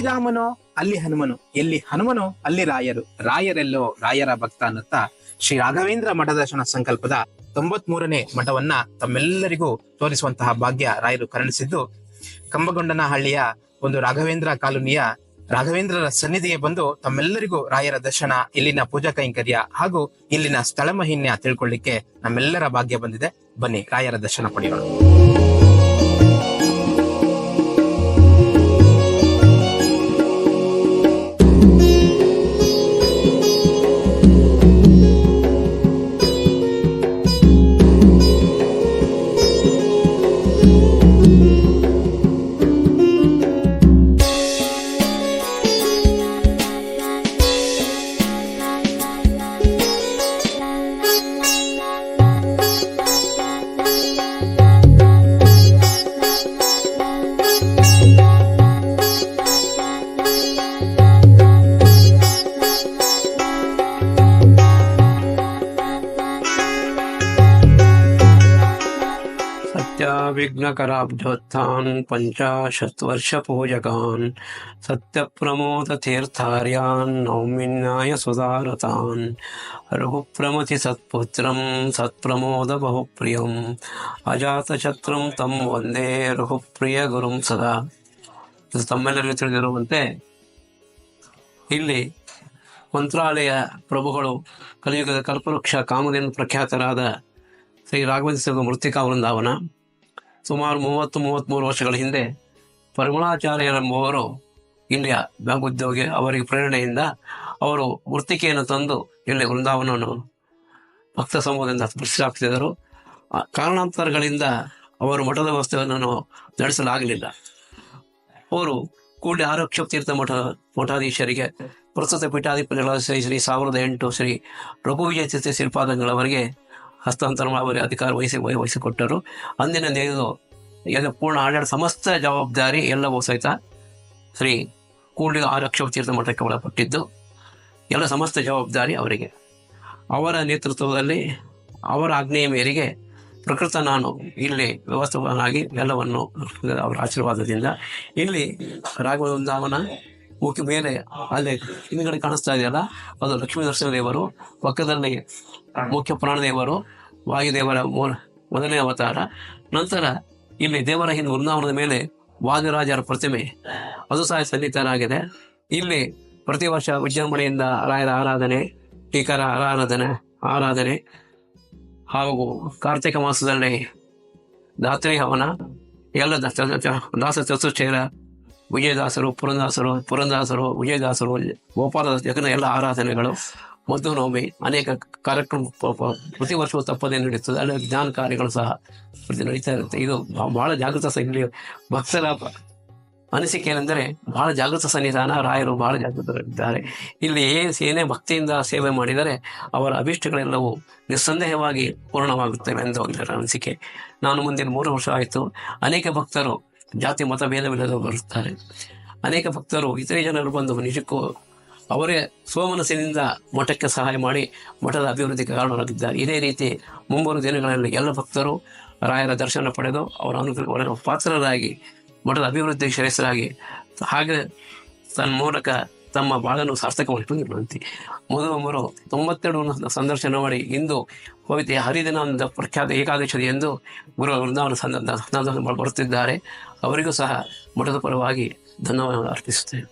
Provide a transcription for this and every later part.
ರಾಮನೋ ಅಲ್ಲಿ ಹನುಮನು. ಎಲ್ಲಿ ಹನುಮನೋ, ಅಲ್ಲಿ ರಾಯರು. ರಾಯರೆಲ್ಲೋ ರಾಯರ ಭಕ್ತ ಅನ್ನುತ್ತಾ ಶ್ರೀ ರಾಘವೇಂದ್ರ ಮಠದರ್ಶನ ಸಂಕಲ್ಪದ ತೊಂಬತ್ ಮೂರನೇ ಮಠವನ್ನ ತಮ್ಮೆಲ್ಲರಿಗೂ ತೋರಿಸುವಂತಹ ಭಾಗ್ಯ ರಾಯರು ಕರುಣಿಸಿದ್ದು, ಕಂಬಗೊಂಡನಹಳ್ಳಿಯ ಒಂದು ರಾಘವೇಂದ್ರ ಕಾಲೋನಿಯ ರಾಘವೇಂದ್ರರ ಸನ್ನಿಧಿಗೆ ಬಂದು ತಮ್ಮೆಲ್ಲರಿಗೂ ರಾಯರ ದರ್ಶನ, ಇಲ್ಲಿನ ಪೂಜಾ ಕೈಂಕರ್ಯ ಹಾಗೂ ಇಲ್ಲಿನ ಸ್ಥಳ ಮಹಿನ್ಯ ತಿಳ್ಕೊಳ್ಳಿಕ್ಕೆ ನಮ್ಮೆಲ್ಲರ ಭಾಗ್ಯ ಬಂದಿದೆ. ಬನ್ನಿ, ರಾಯರ ದರ್ಶನ ಪಡೆಯೋಣ. ವಿಘ್ನಕರಾಬ್ಧೋತ್ಥಾನ್ ಪಂಚಾಶತ್ ವರ್ಷ ಪೂಜಕಾನ್ ಸತ್ಯ ತೀರ್ಥಾರ್ಯಾನ್ ನೌಮಿನ್ಯಾಯ ಸುಧಾರತಾನ್ ರಘುಪ್ರಮಥಿ ಸತ್ಪುತ್ರಂ ಸತ್ಪ್ರಮೋದ ಬಹುಪ್ರಿಯಂ ಅಜಾತ ಶತ್ರುಂ ತಂ ವಂದೇ ರಘುಪ್ರಿಯ ಗುರುಂ ಸದಾ ತಮ್ಮೆಲ್ಲರಿಗೂ ತಿಳಿದಿರುವಂತೆ ಇಲ್ಲಿ ಮಂತ್ರಾಲಯ ಪ್ರಭುಗಳು, ಕಲಿಯುಗದ ಕಲ್ಪವೃಕ್ಷ ಕಾಮಧೇನು ಪ್ರಖ್ಯಾತರಾದ ಶ್ರೀ ರಾಘವೇಂದ್ರ ಸಿಂಗ್ ಮೃತ್ತಿಕಾ ವೃಂದಾವನ ಸುಮಾರು ಮೂವತ್ತು ಮೂವತ್ತ್ಮೂರು ವರ್ಷಗಳ ಹಿಂದೆ ಪರಿಮಳಾಚಾರ್ಯರೆಂಬುವರು ಇಲ್ಲಿಯ ಬ್ಯಾಂಕ್ ಉದ್ಯೋಗಿ ಅವರಿಗೆ ಪ್ರೇರಣೆಯಿಂದ ಅವರು ಮೃತ್ತಿಕೆಯನ್ನು ತಂದು ಇಲ್ಲಿ ವೃಂದಾವನವನ್ನು ಭಕ್ತ ಸಮೂಹದಿಂದ ಪ್ರತಿಷ್ಠಾಪಿಸಿದರು ಕಾರಣಾಂತರಗಳಿಂದ ಅವರು ಮಠದ ವ್ಯವಸ್ಥೆಯನ್ನು ನಡೆಸಲಾಗಲಿಲ್ಲ. ಅವರು ಕೂಡಲೇ ಆರೋಗ್ಯ ತೀರ್ಥ ಮಠ ಮಠಾಧೀಶರಿಗೆ, ಪ್ರಸ್ತುತ ಪೀಠಾಧಿಪತಿಗಳ ಶ್ರೀ ಶ್ರೀ ಸಾವಿರದ ಎಂಟು ಶ್ರೀ ರಘುವಿಜಯ ತೀರ್ಥ ಶ್ರೀಪಾದಂಗಳವರಿಗೆ ಹಸ್ತಾಂತರ ಮಾಡಿ ಅಧಿಕಾರ ವಹಿಸಿ ವಹಿ- ವಹಿಸಿಕೊಟ್ಟರು. ಅಂದಿನ ದೇವರು ಎಲ್ಲ ಪೂರ್ಣ ಆಡಳಿತ, ಸಮಸ್ತ ಜವಾಬ್ದಾರಿ ಎಲ್ಲವೂ ಸಹಿತ ಶ್ರೀ ಕೂಡ್ಲಿಗ ಆರಕ್ಷ ತೀರ್ಥ ಮಠಕ್ಕೆ ಒಳಪಟ್ಟಿದ್ದು. ಎಲ್ಲ ಸಮಸ್ತ ಜವಾಬ್ದಾರಿ ಅವರಿಗೆ. ಅವರ ನೇತೃತ್ವದಲ್ಲಿ ಅವರ ಆಜ್ಞೆಯ ಮೇರೆಗೆ ಪ್ರಕೃತ ನಾನು ಇಲ್ಲಿ ವ್ಯವಸ್ಥಾಪನಾಗಿ ಎಲ್ಲವನ್ನು ಅವರ ಆಶೀರ್ವಾದದಿಂದ ಇಲ್ಲಿ ರಾಘವ ವೃಂದಾವನ ಮುಖ್ಯ ಮೇಲೆ ಅಲ್ಲಿ ಹಿಂದ್ಗಡೆ ಕಾಣಿಸ್ತಾ ಇದೆಯಲ್ಲ? ಅದು ಲಕ್ಷ್ಮೀ ದರ್ಶನ ದೇವರು ಪಕ್ಕದಲ್ಲಿ ಮುಖ್ಯ ಪ್ರಾಣದೇವರು, ವಾಯುದೇವರ ಮೊದಲನೇ ಅವತಾರ. ನಂತರ ಇಲ್ಲಿ ದೇವರ ಹಿಂದೆ ವೃಂದಾವನದ ಮೇಲೆ ವಾದಿರಾಜರ ಪ್ರತಿಮೆ. ಅದು ಸಹ ಸನ್ನಿಹಿತರಾಗಿದೆ ಇಲ್ಲಿ ಪ್ರತಿ ವರ್ಷ ವಿಜೃಂಭಣೆಯಿಂದ ರಾಯರ ಆರಾಧನೆ, ಟೀಕರ ಆರಾಧನೆ ಆರಾಧನೆ ಹಾಗೂ ಕಾರ್ತಿಕ ಮಾಸದಲ್ಲಿ ದಾತ್ರಿ ಹವನ, ಎಲ್ಲ ದಾಸ ಚತುರ್ಚೇರ ವಿಜಯದಾಸರು, ಪುರಂದಾಸರು ಪುರಂದಾಸರು, ವಿಜಯದಾಸರು, ಗೋಪಾಲದಾಸ ಯಾಕಂದ್ರೆ ಎಲ್ಲ ಆರಾಧನೆಗಳು. ಮಧುನವಮಿ ಅನೇಕ ಕಾರ್ಯಕ್ರಮ ಪ್ರತಿ ವರ್ಷವೂ ತಪ್ಪದೇ ನಡೆಯುತ್ತದೆ. ಅಲ್ಲಿ ಜ್ಞಾನ ಕಾರ್ಯಗಳು ಸಹ ಪ್ರತಿ ನಡೀತಾ ಇರುತ್ತೆ. ಇದು ಬಹಳ ಜಾಗೃತ ಸನ್ನಿ. ಭಕ್ತರ ಅನಿಸಿಕೆ ಏನೆಂದರೆ ಬಹಳ ಜಾಗೃತ ಸನ್ನಿಧಾನ, ರಾಯರು ಬಹಳ ಜಾಗೃತರಿದ್ದಾರೆ. ಇಲ್ಲಿ ಏನೇ ಭಕ್ತಿಯಿಂದ ಸೇವೆ ಮಾಡಿದರೆ ಅವರ ಅಭಿಷ್ಟಗಳೆಲ್ಲವೂ ನಿಸ್ಸಂದೇಹವಾಗಿ ಪೂರ್ಣವಾಗುತ್ತವೆ ಎಂದು ಅನಿಸಿಕೆ. ನಾನು ಮುಂದಿನ ಮೂರು ವರ್ಷ ಆಯಿತು. ಅನೇಕ ಭಕ್ತರು ಜಾತಿ ಮತ ಭೇದವಿಲ್ಲದೆ ಬರುತ್ತಾರೆ. ಅನೇಕ ಭಕ್ತರು ಇತರೆ ಜನರು ಬಂದು ನಿಜಕ್ಕೂ ಅವರೇ ಸ್ವಮನಸ್ಸಿನಿಂದ ಮಠಕ್ಕೆ ಸಹಾಯ ಮಾಡಿ ಮಠದ ಅಭಿವೃದ್ಧಿಗೆ ಕಾರಣರಾಗಿದ್ದಾರೆ. ಇದೇ ರೀತಿ ಮುಂಬರುವ ದಿನಗಳಲ್ಲಿ ಎಲ್ಲ ಭಕ್ತರು ರಾಯರ ದರ್ಶನ ಪಡೆದು ಅವರ ಅನುಗ್ರಹ ಪಾತ್ರರಾಗಿ ಮಠದ ಅಭಿವೃದ್ಧಿಗೆ ಶ್ರೇಷ್ಠರಾಗಿ ಹಾಗೆ ತನ್ನ ಮೂಲಕ ತಮ್ಮ ಬಾಳನ್ನು ಸಾರ್ಥಕ ಮಾಡಿಕೊಂಡಿರುವಂತೆ. ಮೊದಲು ತೊಂಬತ್ತೆರಡು ಸಂದರ್ಶನ ಮಾಡಿ ಇಂದು ಪವಿತ್ರ ಹರಿದಿನ ಪ್ರಖ್ಯಾತ ಏಕಾದಶಿ ಎಂದು ಗುರು ವೃಂದಾವನ ಸಂದ ಬರುತ್ತಿದ್ದಾರೆ. ಅವರಿಗೂ ಸಹ ಮಠದ ಪರವಾಗಿ ಧನ್ಯವಾದ ಅರ್ಪಿಸುತ್ತೇನೆ.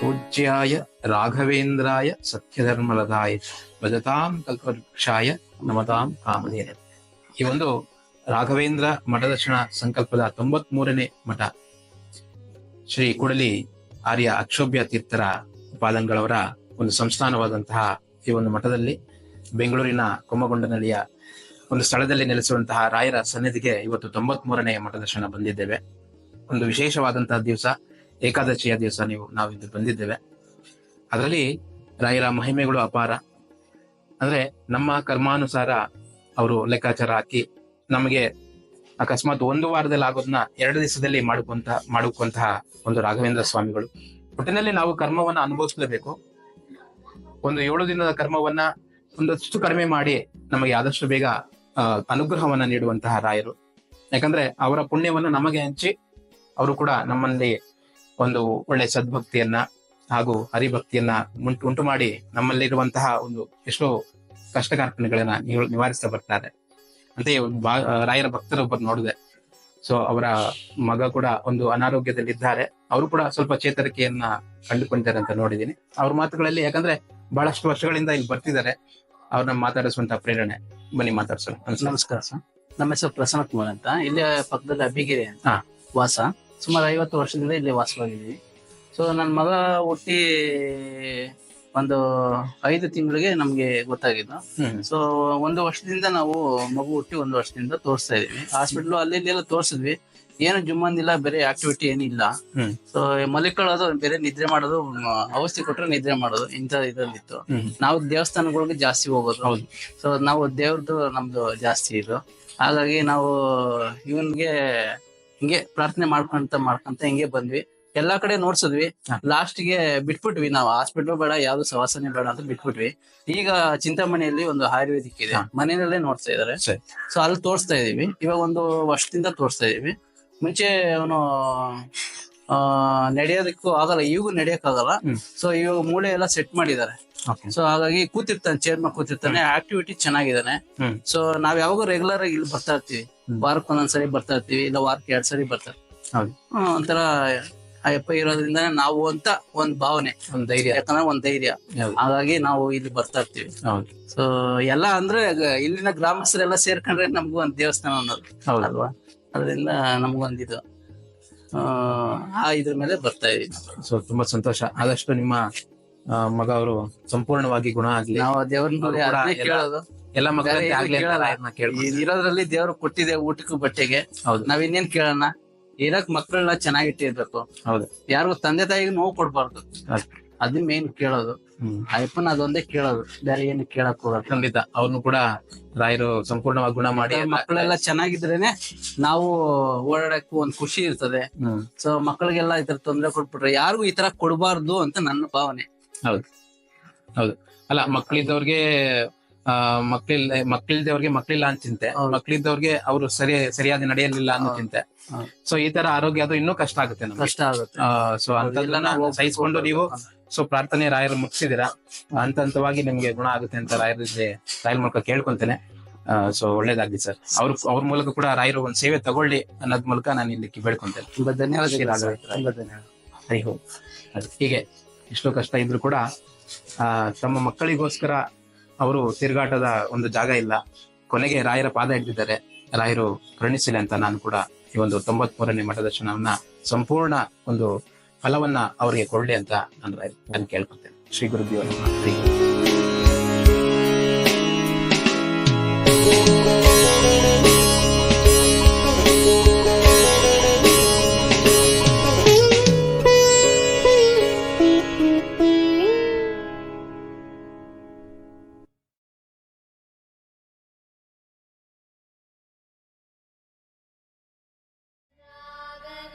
ಪೂಜ್ಯಾಯ ರಾಘವೇಂದ್ರಾಯ ಸತ್ಯಧರ್ಮಲದಾಯ ಭಜತಾಂ ಕಲ್ಪವೃಕ್ಷಾಯ ನಮತಾಂ ಕಾಮಧೇನ. ಈ ಒಂದು ರಾಘವೇಂದ್ರ ಮಠದರ್ಶನ ಸಂಕಲ್ಪದ ತೊಂಬತ್ ಮೂರನೇ ಮಠ. ಶ್ರೀ ಕುಡಲಿ ಆರ್ಯ ಅಕ್ಷೋಭ್ಯ ತೀರ್ಥರ ಪಾಲಂಗಳವರ ಒಂದು ಸಂಸ್ಥಾನವಾದಂತಹ ಈ ಒಂದು ಮಠದಲ್ಲಿ ಬೆಂಗಳೂರಿನ ಕುಮ್ಮಗೊಂಡನಹಳ್ಳಿಯ ಒಂದು ಸ್ಥಳದಲ್ಲಿ ನೆಲೆಸುವಂತಹ ರಾಯರ ಸನ್ನಿಧಿಗೆ ಇವತ್ತು ತೊಂಬತ್ ಮೂರನೇ ಮಠದರ್ಶನ ಬಂದಿದ್ದೇವೆ. ಒಂದು ವಿಶೇಷವಾದಂತಹ ದಿವಸ, ಏಕಾದಶಿಯ ದಿವಸ ನೀವು ನಾವಿದ್ದು ಬಂದಿದ್ದೇವೆ. ಅದರಲ್ಲಿ ರಾಯರ ಮಹಿಮೆಗಳು ಅಪಾರ. ಅಂದ್ರೆ ನಮ್ಮ ಕರ್ಮಾನುಸಾರ ಅವರು ಲೆಕ್ಕಾಚಾರ ಹಾಕಿ ನಮಗೆ ಅಕಸ್ಮಾತ್ ಒಂದು ವಾರದಲ್ಲಿ ಆಗೋದನ್ನ ಎರಡು ದಿವಸದಲ್ಲಿ ಮಾಡ್ಕೊಂತ ಮಾಡುವಂತಹ ಒಂದು ರಾಘವೇಂದ್ರ ಸ್ವಾಮಿಗಳು. ಒಟ್ಟಿನಲ್ಲಿ ನಾವು ಕರ್ಮವನ್ನ ಅನುಭವಿಸಲೇಬೇಕು. ಒಂದು ಏಳು ದಿನದ ಕರ್ಮವನ್ನ ಒಂದಷ್ಟು ಕಡಿಮೆ ಮಾಡಿ ನಮಗೆ ಆದಷ್ಟು ಬೇಗ ಅನುಗ್ರಹವನ್ನ ನೀಡುವಂತಹ ರಾಯರು. ಯಾಕಂದ್ರೆ ಅವರ ಪುಣ್ಯವನ್ನ ನಮಗೆ ಹಂಚಿ ಅವರು ಕೂಡ ನಮ್ಮಲ್ಲಿ ಒಂದು ಒಳ್ಳೆ ಸದ್ಭಕ್ತಿಯನ್ನ ಹಾಗೂ ಹರಿಭಕ್ತಿಯನ್ನ ಉಂಟು ಉಂಟು ಮಾಡಿ ನಮ್ಮಲ್ಲಿರುವಂತಹ ಒಂದು ಎಷ್ಟೋ ಕಷ್ಟ ಕಾರ್ಪಣ್ಯಗಳನ್ನ ನಿವಾರಿಸ್ತಾ ಬರ್ತಾರೆ. ಬಾ ರಾಯರ ಭಕ್ತರೊಬ್ಬರು ನೋಡಿದೆ. ಸೊ ಅವರ ಮಗ ಕೂಡ ಒಂದು ಅನಾರೋಗ್ಯದಲ್ಲಿದ್ದಾರೆ. ಅವರು ಕೂಡ ಸ್ವಲ್ಪ ಚೇತರಿಕೆಯನ್ನ ಕಂಡುಕೊಂಡಿದ್ದಾರೆ ಅಂತ ನೋಡಿದೀನಿ ಅವ್ರ ಮಾತುಗಳಲ್ಲಿ ಯಾಕಂದ್ರೆ ಬಹಳಷ್ಟು ವರ್ಷಗಳಿಂದ ಇಲ್ಲಿ ಬರ್ತಿದ್ದಾರೆ. ಅವ್ರನ್ನ ಮಾತಾಡಿಸುವಂತ ಪ್ರೇರಣೆ. ಬನ್ನಿ ಮಾತಾಡ್ಸೋಣ. ನಮಸ್ಕಾರ. ಸರ್. ನಮ್ಮ ಹೆಸರು ಪ್ರಸನ್ನ ಕುಮಾರ್ ಅಂತ. ಇಲ್ಲಿ ಪಕ್ಕದಲ್ಲಿ ಅಬ್ಬಿಗೆರೆ ಅಂತ. ವಾಸ. ಸುಮಾರು ಐವತ್ತು ವರ್ಷದಿಂದ ಇಲ್ಲಿ ವಾಸವಾಗಿದ್ದೀವಿ ಸೊ ನನ್ನ ಮಗ ಹುಟ್ಟಿ ಒಂದು ಐದು ತಿಂಗಳಿಗೆ ನಮ್ಗೆ ಗೊತ್ತಾಗಿದ್ದು. ಸೊ ಒಂದು ವರ್ಷದಿಂದ ನಾವು ಮಗು ಹುಟ್ಟಿ ಒಂದು ವರ್ಷದಿಂದ ತೋರಿಸ್ತಾ ಇದೀವಿ ಹಾಸ್ಪಿಟ್ಲು ಅಲ್ಲಿ ಇಲ್ಲಿ ಎಲ್ಲ ತೋರಿಸಿದ್ವಿ. ಏನು ಜುಮ್ಮಂದಿಲ್ಲ ಬೇರೆ ಆಕ್ಟಿವಿಟಿ ಏನಿಲ್ಲ. ಸೊ ಮಲಿಕೊಳ್ಳೋದು ಬೇರೆ ನಿದ್ರೆ ಮಾಡೋದು ಔಷಧಿ ಕೊಟ್ರೆ ನಿದ್ರೆ ಮಾಡೋದು ಇಂಥ ಇದ್ರಲ್ಲಿತ್ತು. ನಾವು ದೇವಸ್ಥಾನಗಳಿಗೆ ಜಾಸ್ತಿ ಹೋಗೋದು. ಸೊ ನಾವು ದೇವ್ರದ್ದು ನಮ್ದು ಜಾಸ್ತಿ ಇದು. ಹಾಗಾಗಿ ನಾವು ಇವನ್ಗೆ ಹಿಂಗೆ ಪ್ರಾರ್ಥನೆ ಮಾಡ್ಕೊಂತ ಮಾಡ್ಕೊಂತ ಹಿಂಗೆ ಬಂದ್ವಿ. ಎಲ್ಲಾ ಕಡೆ ನೋಡ್ಸಿದ್ವಿ. ಲಾಸ್ಟ್ಗೆ ಬಿಟ್ಬಿಟ್ವಿ ನಾವು. ಹಾಸ್ಪಿಟ್ಲ್ ಬೇಡ ಯಾವ್ದು ಸವಾಸನೆ ಬೇಡ ಅಂತ ಬಿಟ್ಬಿಟ್ವಿ. ಈಗ ಚಿಂತಾಮಣಿಯಲ್ಲಿ ಒಂದು ಆಯುರ್ವೇದಿಕ್ ಇದೆ. ಮನೆಯಲ್ಲೇ ನೋಡ್ತಾ ಇದಾರೆ. ಸೊ ಅಲ್ಲಿ ತೋರಿಸ್ತಾ ಇದೀವಿ. ಇವಾಗ ಒಂದು ವರ್ಷದಿಂದ ತೋರಿಸ್ತಾ ಇದೀವಿ. ಮುಂಚೆ ಅವನು ಆ ನಡೆಯೋದಕ್ಕೂ ಆಗಲ್ಲ. ಈಗೂ ನಡೆಯಕ್ ಆಗಲ್ಲ ಸೊ ಇವಾಗ ಮೂಳೆ ಎಲ್ಲ ಸೆಟ್ ಮಾಡಿದ್ದಾರೆ. ಸೊ ಹಾಗಾಗಿ ಕೂತಿರ್ತಾನೆ ಚೇರ್ ಮೇಲೆ ಕೂತಿರ್ತಾನೆ. ಆಕ್ಟಿವಿಟಿ ಚೆನ್ನಾಗಿದ್ದಾನೆ. ಸೊ ನಾವ್ ಯಾವಾಗ ರೆಗ್ಯುಲರ್ ಆಗಿ ಇಲ್ಲಿ ಬರ್ತಾ ಇರ್ತೀವಿ. ವಾರಕ್ಕೆ ಒಂದೊಂದ್ಸರಿ ಬರ್ತಾ ಇರ್ತೀವಿ. ಇಲ್ಲ ವಾರಕ್ಕೆ ಎರಡ್ ಸರಿ ಬರ್ತಾರೆ. ಹ್ಮ್, ಅಯ್ಯಪ್ಪ ಇರೋದ್ರಿಂದ ನಾವು ಅಂತ ಒಂದ್ ಭಾವನೆ. ಒಂದ್ ಧೈರ್ಯ. ಯಾಕಂದ್ರೆ ಒಂದ್ ಧೈರ್ಯ. ಹಾಗಾಗಿ ನಾವು ಇಲ್ಲಿ ಬರ್ತಾ ಇರ್ತೀವಿ. ಸೊ ಎಲ್ಲ ಅಂದ್ರೆ ಇಲ್ಲಿನ ಗ್ರಾಮಸ್ಥರೆಲ್ಲ ಸೇರ್ಕೊಂಡ್ರೆ ನಮಗೂ ಒಂದ್ ದೇವಸ್ಥಾನ ಅನ್ನೋದು ಅಲ್ವಾ? ಅದರಿಂದ ನಮ್ಗೊಂದಿದು ಆ ಆ ಇದ್ರ ಮೇಲೆ ಬರ್ತಾ ಇದೀವಿ ಸೊ ತುಂಬಾ ಸಂತೋಷ. ಆದಷ್ಟು ನಿಮ್ಮ ಮಗ ಅವರು ಸಂಪೂರ್ಣವಾಗಿ ಗುಣ ಆಗ್ಲಿ. ನಾವು ದೇವ್ರನ್ನ ಕೇಳೋದು. ಎಲ್ಲ ಮಕ್ಕಳಂತೆ ಆಗ್ಲಿ ಇರೋದ್ರಲ್ಲಿ ದೇವ್ರು ಕೊಟ್ಟಿದೆ ಊಟಕ್ಕೂ ಬಟ್ಟೆಗೆ. ಹೌದು. ನಾವ್ ಇನ್ನೇನ್ ಕೇಳೋಣ? ಇರಕ್ ಮಕ್ಕಳನ್ನ ಚೆನ್ನಾಗಿಟ್ಟಿರ್ಬೇಕು. ಹೌದು. ಯಾರಿಗೂ ತಂದೆ ತಾಯಿಗೆ ನೋವು ಕೊಡ್ಬಾರ್ದು. ಅದ್ ಅದು ಮೇನ್ ಕೇಳೋದು. ಹ್ಮ್. ಅಯ್ಯಪ್ಪನ ಅದೊಂದೇ ಕೇಳೋದು. ಬೇರೆ ಏನು ಕೇಳಕ್ ಹೋಗಲ್ಲ. ಖಂಡಿತ. ಅವ್ರನ್ನು ಕೂಡ ರಾಯರು ಸಂಪೂರ್ಣವಾಗಿ ಗುಣ ಮಾಡಿ ಮಕ್ಕಳೆಲ್ಲ ಚೆನ್ನಾಗಿದ್ರೇನೆ ನಾವು ಓಡಾಡಕ್ಕೂ ಒಂದ್ ಖುಷಿ ಇರ್ತದೆ. ಹ್ಮ್. ಸೊ ಮಕ್ಕಳಿಗೆಲ್ಲ ಈ ತರ ತೊಂದರೆ ಕೊಟ್ಬಿಟ್ರೆ ಯಾರಿಗೂ ಈ ತರ ಕೊಡಬಾರ್ದು ಅಂತ ನನ್ನ ಭಾವನೆ. ಹೌದು. ಹೌದು. ಅಲ್ಲ ಮಕ್ಕಳಿದ್ದವ್ರಿಗೆ ಆ ಮಕ್ಳಿಲ್ ಮಕ್ಳಿಲ್ದವ್ರಿಗೆ ಮಕ್ಳಿಲ್ಲ ಅಂತ ಚಿಂತೆ. ಮಕ್ಳಿದ್ದವ್ರಿಗೆ ಅವರು ಸರಿ ಸರಿಯಾದ ನಡೆಯಲಿಲ್ಲ ಅನ್ನೋ ಚಿಂತೆ. ಸೊ ಈ ತರ ಆರೋಗ್ಯ ಅದು ಇನ್ನೂ ಕಷ್ಟ ಆಗುತ್ತೆ ನಮ್ಗೆ. ಕಷ್ಟ ಆಗುತ್ತೆ. ಸೊ ಅಂತದನ್ನ ಸಹಿಸ್ಕೊಂಡು ನೀವು ಸೊ ಪ್ರಾರ್ಥನೆ ರಾಯರು ಮುಗಿಸಿದಿರಾ ಹಂತ ಹಂತವಾಗಿ ನಿಮ್ಗೆ ಗುಣ ಆಗುತ್ತೆ ಅಂತ ರಾಯರ ರಾಯಲ್ ಮೂಲಕ ಕೇಳ್ಕೊಂತೇನೆ. ಸೊ ಒಳ್ಳೇದಾಗ್ಲಿ ಸರ್. ಅವ್ರ ಅವ್ರ ಮೂಲಕ ಕೂಡ ರಾಯರು ಒಂದ್ ಸೇವೆ ತಗೊಳ್ಳಿ ಅನ್ನೋದ್ ಮೂಲಕ ನಾನು ಇಲ್ಲಿ ಬೇಡ್ಕೊಂತೇನೆ. ತುಂಬಾ ಧನ್ಯವಾದಗಳು ಶ್ರೀ ತುಂಬಾ ಧನ್ಯವಾದ ಹರಿ ಓಂ. ಅದು ಹೀಗೆ ಎಷ್ಟೋ ಕಷ್ಟ ಇದ್ರು ಕೂಡ ಆ ತಮ್ಮ ಮಕ್ಕಳಿಗೋಸ್ಕರ ಅವರು ತಿರುಗಾಟದ ಒಂದು ಜಾಗ ಇಲ್ಲ. ಕೊನೆಗೆ ರಾಯರ ಪಾದ ಹಿಡಿದಿದ್ದಾರೆ ರಾಯರು ಕರುಣಿಸಿಲ್ಲ ಅಂತ ನಾನು ಕೂಡ ಈ ಒಂದು ತೊಂಬತ್ ಮೂರನೇ ಮಠದರ್ಶನವನ್ನ ಸಂಪೂರ್ಣ ಒಂದು ಫಲವನ್ನ ಅವರಿಗೆ ಕೊಡಲಿ ಅಂತ ನಾನು ನಾನು ಕೇಳ್ಕೊತೇನೆ. ಶ್ರೀ ಗುರುದೇವ